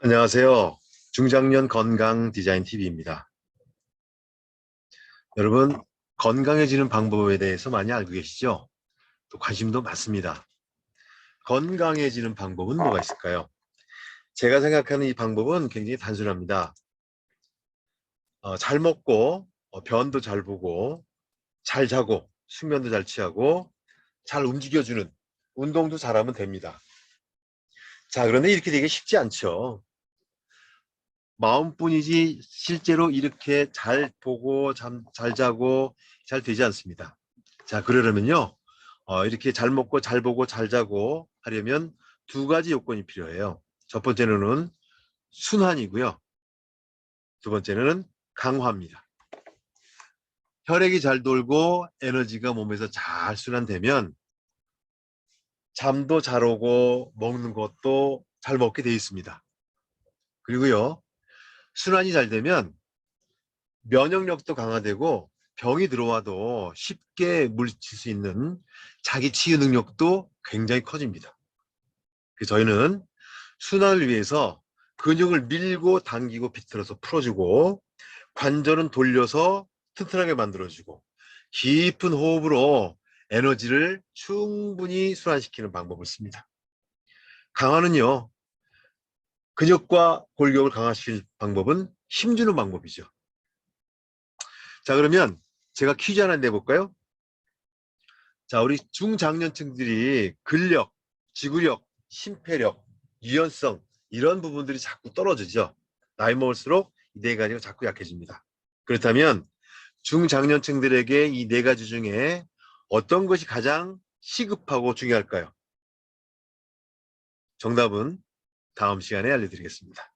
안녕하세요. 중장년 건강 디자인 TV입니다. 여러분, 건강해지는 방법에 대해서 많이 알고 계시죠? 또 관심도 많습니다. 건강해지는 방법은 뭐가 있을까요? 제가 생각하는 이 방법은 굉장히 단순합니다. 어, 잘 먹고, 어, 변도 잘 보고, 잘 자고, 숙면도 잘 취하고, 잘 움직여주는 운동도 잘하면 됩니다. 자, 그런데 이렇게 되기 쉽지 않죠. 마음뿐이지 실제로 이렇게 잘 보고 잠, 잘 자고 잘 되지 않습니다. 자, 그러려면요. 어, 이렇게 잘 먹고 잘 보고 잘 자고 하려면 두 가지 요건이 필요해요. 첫 번째는 순환이고요. 두 번째는 강화입니다. 혈액이 잘 돌고 에너지가 몸에서 잘 순환되면 잠도 잘 오고 먹는 것도 잘 먹게 돼 있습니다. 그리고요. 순환이 잘 되면 면역력도 강화되고 병이 들어와도 쉽게 물리칠 수 있는 자기 치유 능력도 굉장히 커집니다. 그래서 저희는 순환을 위해서 근육을 밀고 당기고 비틀어서 풀어주고 관절은 돌려서 튼튼하게 만들어주고 깊은 호흡으로 에너지를 충분히 순환시키는 방법을 씁니다. 강화는요. 근육과 골격을 강화시킬 방법은 힘주는 방법이죠. 자 그러면 제가 퀴즈 하나 내볼까요? 자 우리 중장년층들이 근력, 지구력, 심폐력, 유연성 이런 부분들이 자꾸 떨어지죠. 나이 먹을수록 이 네 가지가 자꾸 약해집니다. 그렇다면 중장년층들에게 이 네 가지 중에 어떤 것이 가장 시급하고 중요할까요? 정답은 다음 시간에 알려드리겠습니다.